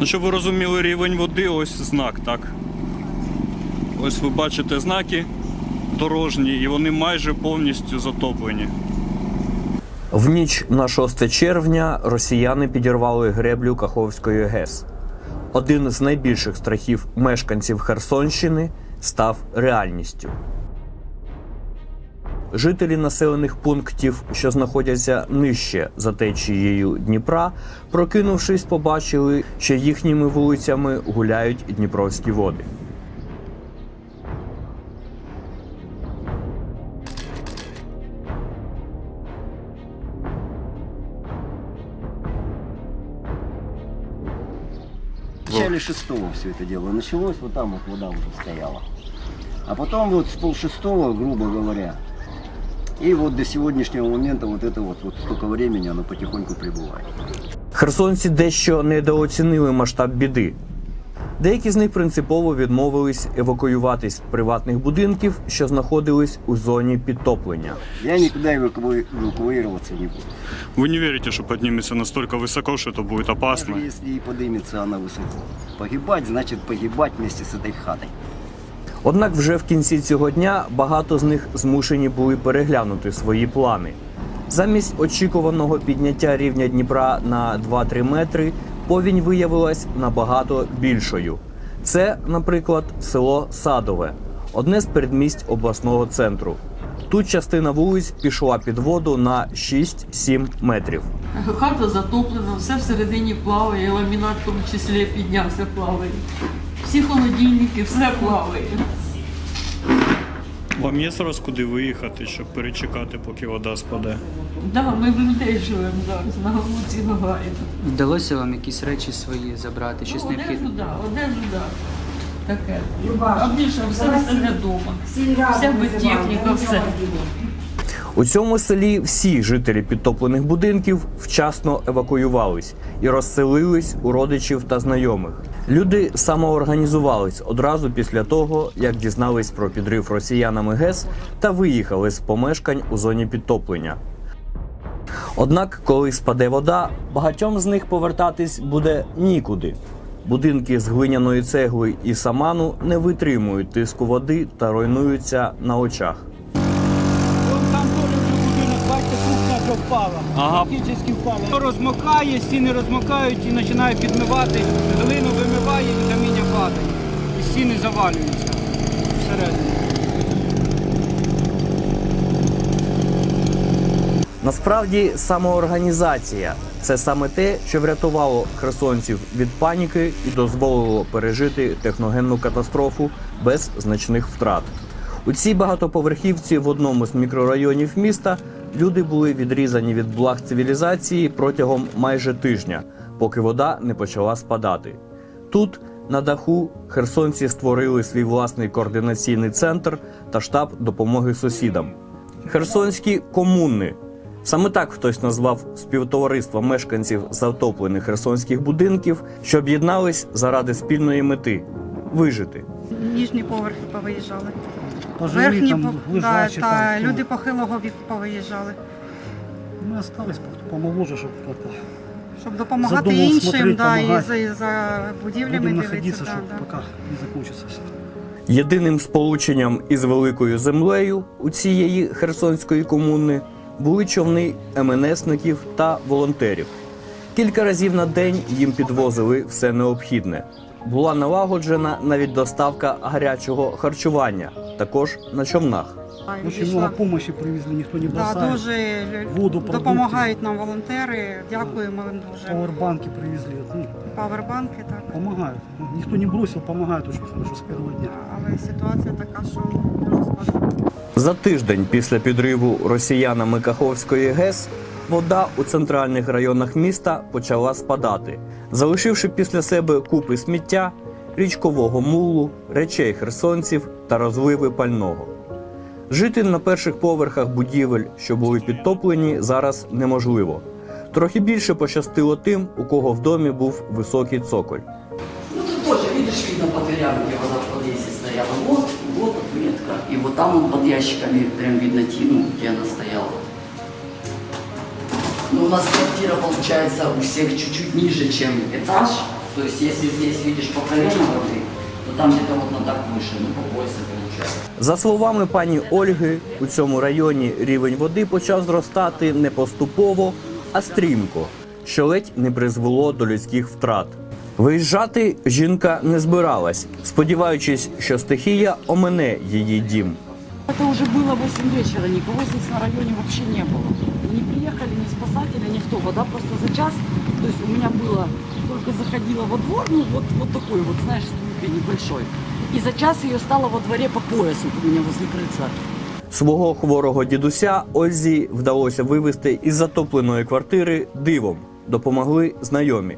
Ну, щоб ви розуміли рівень води, ось знак, так. Ось ви бачите знаки дорожні, і вони майже повністю затоплені. В ніч на 6 червня росіяни підірвали греблю Каховської ГЕС. Один з найбільших страхів мешканців Херсонщини став реальністю. Жителі населених пунктів, що знаходяться нижче за течією Дніпра, прокинувшись, побачили, що їхніми вулицями гуляють дніпровські води. В начале шестого все это дело началось, вот там вот вода уже стояла. А потом вот с полшестого, грубо говоря, и вот до сегодняшнего момента вот это вот, вот столько времени оно потихоньку прибывает. Херсонці дещо недооцінили масштаб біди. Деякі з них принципово відмовились евакуюватись з приватних будинків, що знаходились у зоні підтоплення. Я никуда эваку- эвакуироваться не буду. Ви не вірите, що підніметься настільки високо, що це буде опасно. Даже если и подымется она высоко. Погибать значит погибать вместе с этой хатой. Однак вже в кінці цього дня багато з них змушені були переглянути свої плани. Замість очікуваного підняття рівня Дніпра на 2-3 метри, повінь виявилась набагато більшою. Це, наприклад, село Садове, одне з передмість обласного центру. Тут частина вулиць пішла під воду на 6-7 метрів. Хата затоплена, все всередині плаває, ламінат в тому числі піднявся, плаває. Всі холодильники, все плаває. Вам є зараз куди виїхати, щоб перечекати, поки вода спаде? Да, ми в людей живемо зараз, на вулиці Гагаріна. Вдалося вам якісь речі свої забрати, щось Ну, необхідне? одежу, да, одежу, да. Таке. А більше все все вдома. Вся техніка, все. У цьому селі всі жителі підтоплених будинків вчасно евакуювались і розселились у родичів та знайомих. Люди самоорганізувались одразу після того, як дізнались про підрив росіянами ГЕС та виїхали з помешкань у зоні підтоплення. Однак, коли спаде вода, багатьом з них повертатись буде нікуди. Будинки з глиняної цегли і саману не витримують тиску води та руйнуються на очах. Вон там теж вже будинок, бачите, вже впала. Ага. Практично впала. Розмокає, стіни розмокають і починає підмивати. Глину вимиває і каміння падає. І стіни завалюються всередину. Насправді самоорганізація це саме те, що врятувало херсонців від паніки і дозволило пережити техногенну катастрофу без значних втрат. У цій багатоповерхівці в одному з мікрорайонів міста люди були відрізані від благ цивілізації протягом майже тижня, поки вода не почала спадати. Тут, на даху, херсонці створили свій власний координаційний центр та штаб допомоги сусідам. Херсонські комуни. Саме так хтось назвав співтовариство мешканців затоплених херсонських будинків, що об'єднались заради спільної мети вижити. Нижні поверхи повиїжджали. Пожилі Верхні да, лежачі та там, люди похилого віку повиїжджали. Ми остались помоложе, щоб как-то Щоб допомагати За іншим, смотреть, да, і помагати. за, і за будівлями будемо дивитися. Да, щоб да. поки не закінчиться все. Єдиним сполученням із великою землею у цієї херсонської комуни були човни МНСників та волонтерів. Кілька разів на день їм підвозили все необхідне. Була налагоджена навіть доставка гарячого харчування, також на човнах. Відійшла. много помощи привезли, ніхто не Да, дуже Воду, допомагають нам волонтери. Дякуємо їм дуже. Пауэрбанки привезли. Ну, Павербанки, так. помогают. Никто не бросил, помогают очень хорошо с первого дня. Але ситуація така, що дуже складна. За тиждень після підриву росіянами Каховської ГЕС вода у центральних районах міста почала спадати, залишивши після себе купи сміття, річкового мулу, речей херсонців та розливи пального. Жити на перших поверхах будівель, що були підтоплені, зараз неможливо. Трохи більше пощастило тим, у кого в домі був високий цоколь. Ну тут тоже, видишь, видно по дверям, где вода в подъезде стояла. Вот, вот отметка. И вот там под ящиками прям видно тину, где она стояла. Ну, у нас квартира получается у всех чуть-чуть ниже, чем этаж. То есть если здесь видишь по колено воды, то там где-то вот на так выше, ну по поясу получается. За словами пані Ольги, у цьому районі рівень води почав зростати не поступово, а стрімко, що ледь не призвело до людських втрат. Виїжджати жінка не збиралась, сподіваючись, що стихія омине її дім. Это уже было 8 вечера, никого здесь на районе вообще не было. Не приехали ни спасатели, никто. Вода просто за час, то есть у меня было, только заходила во двор, ну вот, вот такой вот, знаешь, небольшой. И за час ее стало во дворе по поясу у меня возле крыльца. Свого хворого дідуся Ользі вдалося вивезти із затопленої квартири дивом. Допомогли знайомі.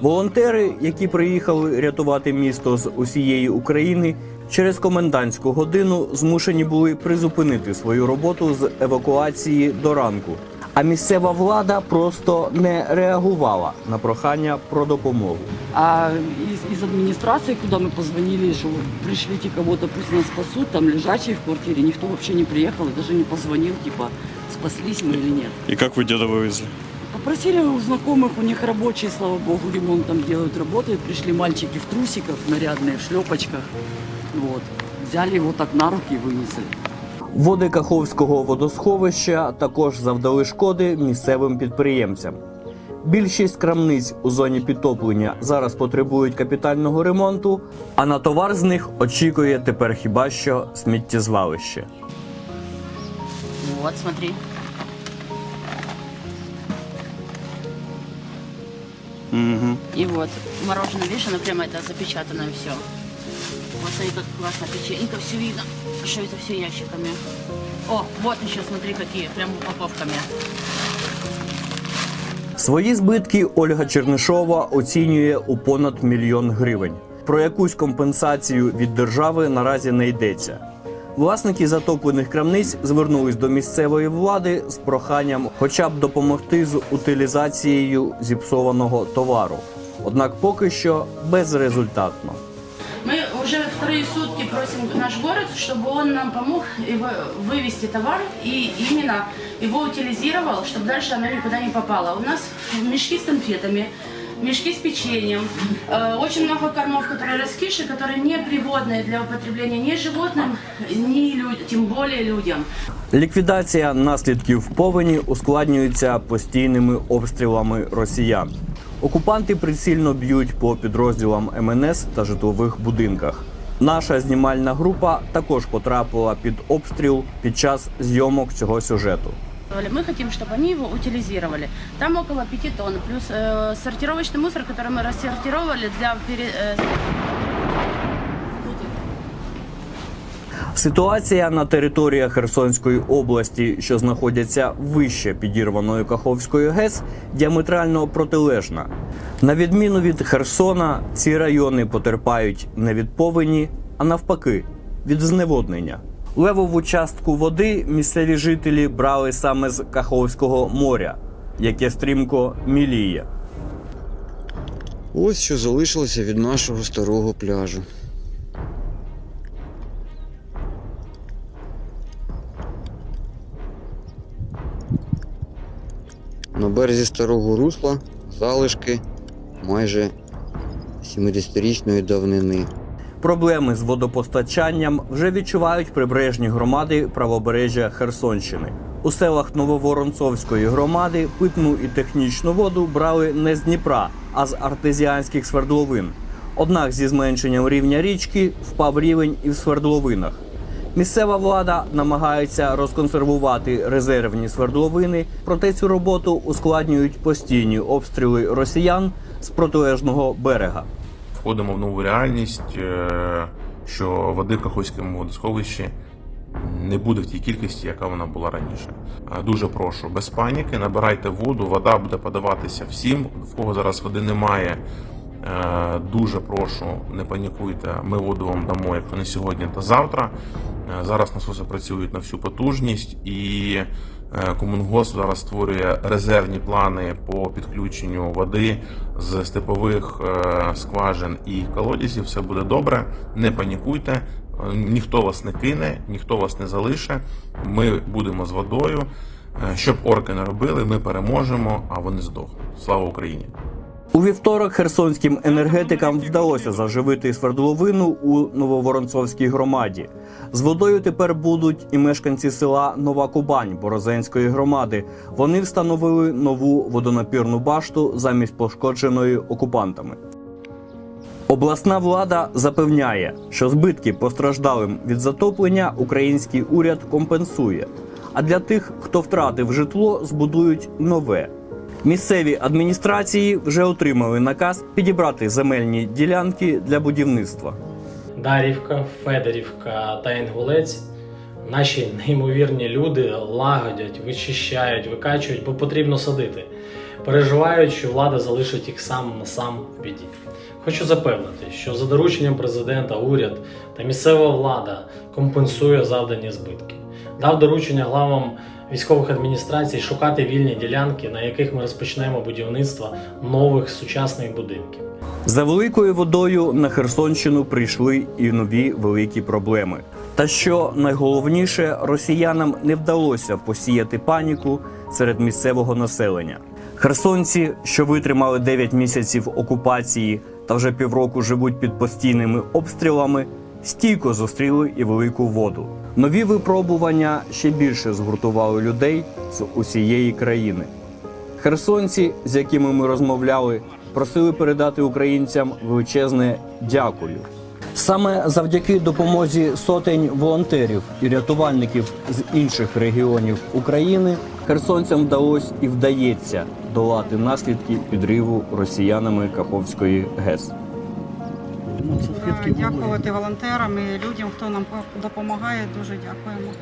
Волонтери, які приїхали рятувати місто з усієї України, через комендантську годину змушені були призупинити свою роботу з евакуації до ранку. А місцева влада просто не реагувала на прохання про допомогу. А из, из администрации, куда мы позвонили, что пришлите кого-то, пусть нас спасут, там лежачие в квартире, никто вообще не приехал и даже не позвонил, типа, спаслись мы или нет. І як ви діда вивезли? Попросили у знакомых, у них рабочие, слава богу, ремонт там делают, работают. Пришли мальчики в трусиках, нарядные, в шлепочках. Вот. Взяли его так на руки и вынесли. Води Каховського водосховища також завдали шкоди місцевим підприємцям. Більшість крамниць у зоні підтоплення зараз потребують капітального ремонту, а на товар з них очікує тепер хіба що сміттєзвалище. Вот, смотри. Угу. И вот, мороженое, видишь, оно прямо это запечатанное все. Вот смотри, как классно печенька, все видно, что это все ящиками. О, вот еще, смотри, какие, прям упаковками. Свої збитки Ольга Чернишова оцінює у понад мільйон гривень. Про якусь компенсацію від держави наразі не йдеться. Власники затоплених крамниць звернулись до місцевої влади з проханням хоча б допомогти з утилізацією зіпсованого товару. Однак поки що безрезультатно Мы уже вторые сутки просим наш город, чтобы он нам помог его вывести товар и именно его утилизировал, чтобы дальше оно никуда не попало. У нас мешки с конфетами, мешки с печеньем, э, очень много кормов, которые раскиши, которые не пригодны для употребления ни животным, ни людям, тем более людям. Ліквідація наслідків повені ускладнюється постійними обстрілами росіян. Окупанти прицільно б'ють по підрозділам МНС та житлових будинках. Наша знімальна група також потрапила під обстріл під час зйомок цього сюжету. Мы хотим, чтобы они его утилизировали. Там около 5 тонн, плюс э, сортировочный мусор, который мы рассортировали для пере- э, Ситуація на територіях Херсонської області, що знаходяться вище підірваної Каховської ГЕС, діаметрально протилежна. На відміну від Херсона, ці райони потерпають не від повені, а навпаки, від зневоднення. Левову частку води місцеві жителі брали саме з Каховського моря, яке стрімко міліє. Ось що залишилося від нашого старого пляжу. На березі старого русла залишки майже 70-річної давнини. Проблеми з водопостачанням вже відчувають прибережні громади правобережжя Херсонщини. У селах Нововоронцовської громади питну і технічну воду брали не з Дніпра, а з артезіанських свердловин. Однак зі зменшенням рівня річки впав рівень і в свердловинах. Місцева влада намагається розконсервувати резервні свердловини, проте цю роботу ускладнюють постійні обстріли росіян з протилежного берега. входимо в нову реальність, е, що води в Каховському водосховищі не буде в тій кількості, яка вона була раніше. Е, Дуже прошу, без паніки, набирайте воду, вода буде подаватися всім. В кого зараз води немає, дуже прошу, не панікуйте. Ми воду вам дамо, якщо не сьогодні, то завтра. Е, Зараз насоси працюють на всю потужність і е, Комунгос зараз створює резервні плани по підключенню води з степових е, скважин і колодязів. Все буде добре. Не панікуйте. Е, Ніхто вас не кине, ніхто вас не залише. Ми будемо з водою. Е, Щоб орки не робили, ми переможемо, а вони здохнуть. Слава Україні! У вівторок херсонським енергетикам вдалося заживити свердловину у Нововоронцовській громаді. З водою тепер будуть і мешканці села Нова Кубань Борозенської громади. Вони встановили нову водонапірну башту замість пошкодженої окупантами. Обласна влада запевняє, що збитки постраждалим від затоплення український уряд компенсує. А для тих, хто втратив житло, збудують нове. Місцеві адміністрації вже отримали наказ підібрати земельні ділянки для будівництва. Дарівка, Федорівка та Інгулець. Наші неймовірні люди лагодять, вичищають, викачують, бо потрібно садити. Переживають, що влада залишить їх сам на сам в біді. Хочу запевнити, що за дорученням президента, уряд та місцева влада компенсує завдані збитки. Дав доручення главам військових адміністрацій шукати вільні ділянки, на яких ми розпочнемо будівництво нових сучасних будинків. За великою водою на Херсонщину прийшли і нові великі проблеми. Та що найголовніше, росіянам не вдалося посіяти паніку серед місцевого населення. Херсонці, що витримали 9 місяців окупації та вже півроку живуть під постійними обстрілами, стійко зустріли і велику воду. Нові випробування ще більше згуртували людей з усієї країни. Херсонці, з якими ми розмовляли, просили передати українцям величезне дякую. Саме завдяки допомозі сотень волонтерів і рятувальників з інших регіонів України херсонцям вдалося і вдається долати наслідки підриву росіянами Каховської ГЕС. Да, Дякувати волонтерам і людям, хто нам допомагає. Дуже дякуємо.